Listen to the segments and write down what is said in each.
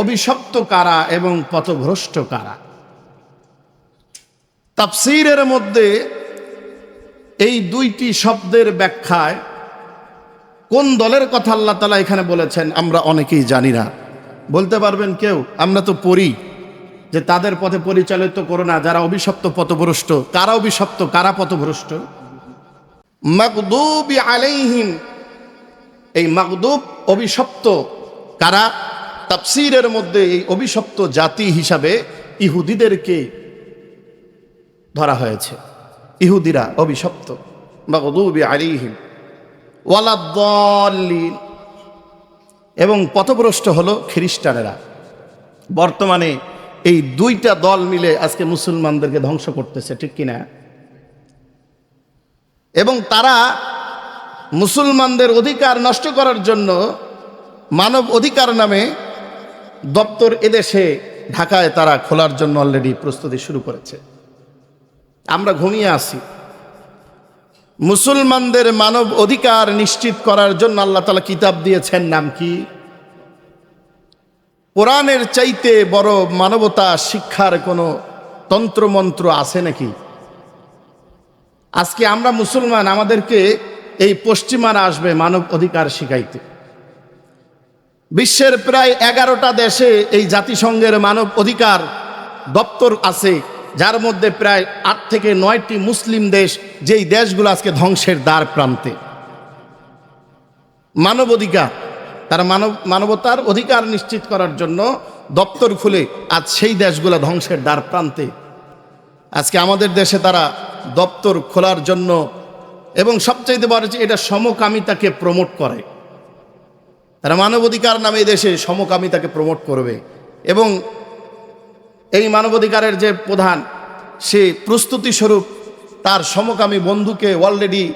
অভিশপ্ত কারা এবং পথভ্রষ্ট কারা? তাফসিরের মধ্যে এই দুইটি শব্দের ব্যাখ্যায় কোন দলের কথা আল্লাহ তালা এখানে বলেছেন আমরা অনেকেই জানি না। বলতে পারবেন কেউ? আমরা তো পড়ি যে তাদের পথে পরিচালিত করো না, যারা অভিশপ্ত পথভ্রষ্ট। কারা অভিশপ্ত, কারা পথভ্রষ্ট? মাকদুবি আলাইহিম। এই মাকদুব অভিশপ্ত কারা? তাফসিরের মধ্যে এই অভিশপ্ত জাতি হিসাবে ইহুদিদেরকে ধরা হয়েছে। ইহুদিরা অভিশপ্ত। আলাইহিম। ওয়ালাদ্দাল্লিন। এবং পথভ্রষ্ট হলো খ্রিস্টানেরা। বর্তমানে এই দুইটা দল মিলে আজকে মুসলমানদেরকে ধ্বংস করতেছে, ঠিক কিনা? এবং তারা মুসলমানদের অধিকার নষ্ট করার জন্য মানব অধিকার নামে দপ্তর এদেশে, ঢাকায় তারা খোলার জন্য অলরেডি প্রস্তুতি শুরু করেছে। আমরা ঘুমিয়ে আসি মুসলমানদের মানব অধিকার নিশ্চিত করার জন্য আল্লাহ তালা কিতাব দিয়েছেন, নাম কি? কোরআনের চাইতে বড় মানবতা শিক্ষার কোনো তন্ত্রমন্ত্র আছে নাকি? আজকে আমরা মুসলমান, আমাদেরকে এই পশ্চিমারা আসবে মানব অধিকার শিখাইতে। বিশ্বের প্রায় এগারোটা দেশে এই জাতিসংঘের মানব অধিকার দপ্তর আছে, যার মধ্যে প্রায় আট থেকে নয়টি মুসলিম দেশ যেই দেশগুলো আজকে ধ্বংসের দ্বার প্রান্তে। মানব অধিকার, তারা মানব, মানবতার অধিকার নিশ্চিত করার জন্য দপ্তর খুলে আজ সেই দেশগুলো ধ্বংসের দ্বার প্রান্তে। আজকে আমাদের দেশে তারা দপ্তর খোলার জন্য এবং সবচাইতে বড় যে এটা সমকামিতাকে প্রমোট করে। তারা মানবাধিকার নামে দেশে সমকামিতাকে প্রমোট করবে। এবং এই মানবাধিকারের যে প্রধান, সে প্রস্তুতি স্বরূপ তার সমকামী বন্ধুকে অলরেডি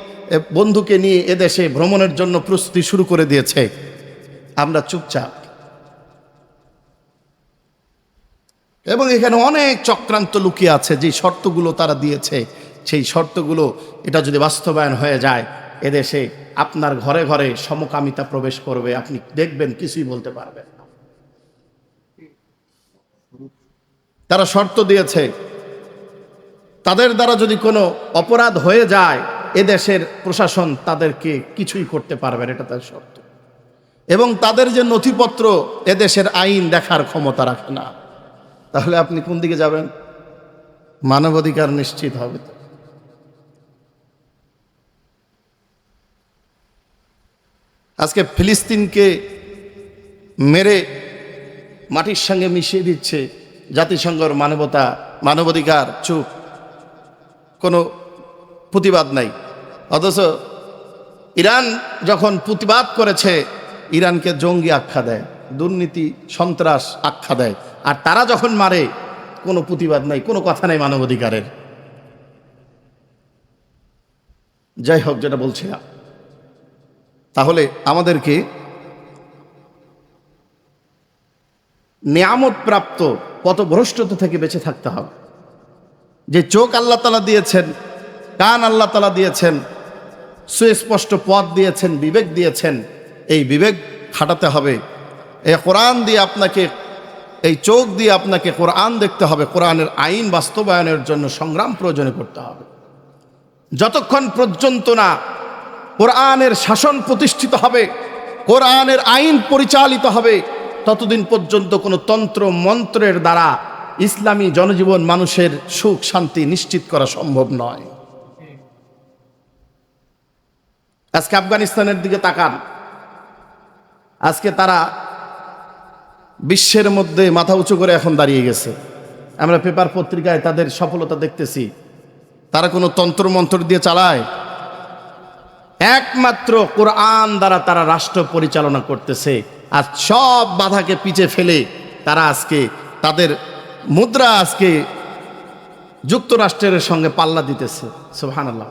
বন্ধুকে নিয়ে এদেশে ভ্রমণের জন্য প্রস্তুতি শুরু করে দিয়েছে। আমরা চুপচাপ। এবং এখানে অনেক চক্রান্ত লুকিয়ে আছে যে শর্তগুলো তারা দিয়েছে। সেই শর্তগুলো, এটা যদি বাস্তবায়ন হয়ে যায় এদেশে আপনার ঘরে ঘরে সমকামিতা প্রবেশ করবে, আপনি দেখবেন কিছুই বলতে পারবেন না। তারা শর্ত দিয়েছে, তাদের দ্বারা যদি কোনো অপরাধ হয়ে যায়, এদেশের প্রশাসন তাদেরকে কিছুই করতে পারবে এটা তাদের শর্ত। এবং তাদের যে নথিপত্র, এদেশের আইন দেখার ক্ষমতা রাখে না। তাহলে আপনি কোন দিকে যাবেন? মানবাধিকার নিশ্চিত হবে তো। আজকে ফিলিস্তিনকে মেরে মাটির সঙ্গে মিশিয়ে দিচ্ছে জাতিসংঘর মানবতা, মানবাধিকার চুপ। কোনো প্রতিবাদ নাই। অথচ ইরান যখন প্রতিবাদ করেছে, ইরানকে জঙ্গি আখ্যা দেয়, দুর্নীতি, সন্ত্রাস আখ্যা দেয়। আর তারা যখন মারে, কোনো প্রতিবাদ নাই, কোনো কথা নাই মানবাধিকারের। যাই হোক, যেটা বলছিলাম। তাহলে আমাদেরকে নিয়ামত প্রাপ্ত পথভ্রষ্টতা থেকে বেঁচে থাকতে হবে। যে চোখ আল্লাহ তালা দিয়েছেন, কান আল্লাহ তালা দিয়েছেন, সুস্পষ্ট পথ দিয়েছেন, বিবেক দিয়েছেন, এই বিবেক খাটাতে হবে। এই কোরআন দিয়ে আপনাকে, এই চোখ দিয়ে আপনাকে কোরআন দেখতে হবে। কোরআনের আইন বাস্তবায়নের জন্য সংগ্রাম প্রয়োজনে করতে হবে। যতক্ষণ পর্যন্ত না কোরআনের শাসন প্রতিষ্ঠিত হবে, কোরআনের আইন পরিচালিত হবে, ততদিন পর্যন্ত কোনো তন্ত্র মন্ত্রের দ্বারা ইসলামী জনজীবন মানুষের সুখ শান্তি নিশ্চিত করা সম্ভব নয়। আজকে আফগানিস্তানের দিকে তাকান। আজকে তারা বিশ্বের মধ্যে মাথা উঁচু করে এখন দাঁড়িয়ে গেছে। আমরা পেপার পত্রিকায় তাদের সফলতা দেখতেছি। তারা কোনো তন্ত্রমন্ত্র দিয়ে চালায় একমাত্র কোরআন দ্বারা তারা রাষ্ট্র পরিচালনা করতেছে। আর সব বাধাকে পিছে ফেলে তারা আজকে তাদের মুদ্রা আজকে যুক্তরাষ্ট্রের সঙ্গে পাল্লা দিতেছে। সুহান আল্লাহ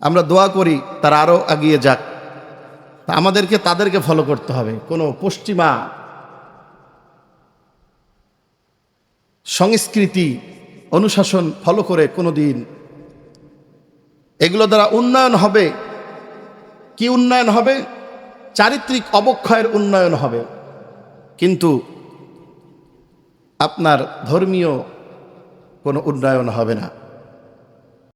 আমরা দোয়া করি তারা আরও এগিয়ে যাক। আমাদেরকে তাদেরকে ফলো করতে হবে। কোনো পশ্চিমা সংস্কৃতি, অনুশাসন ফলো করে কোনো দিন এগুলো দ্বারা উন্নয়ন হবে। কি উন্নয়ন হবে? চারিত্রিক অবক্ষয়ের উন্নয়ন হবে। কিন্তু আপনার ধর্মীয় কোনো উন্নয়ন হবে না।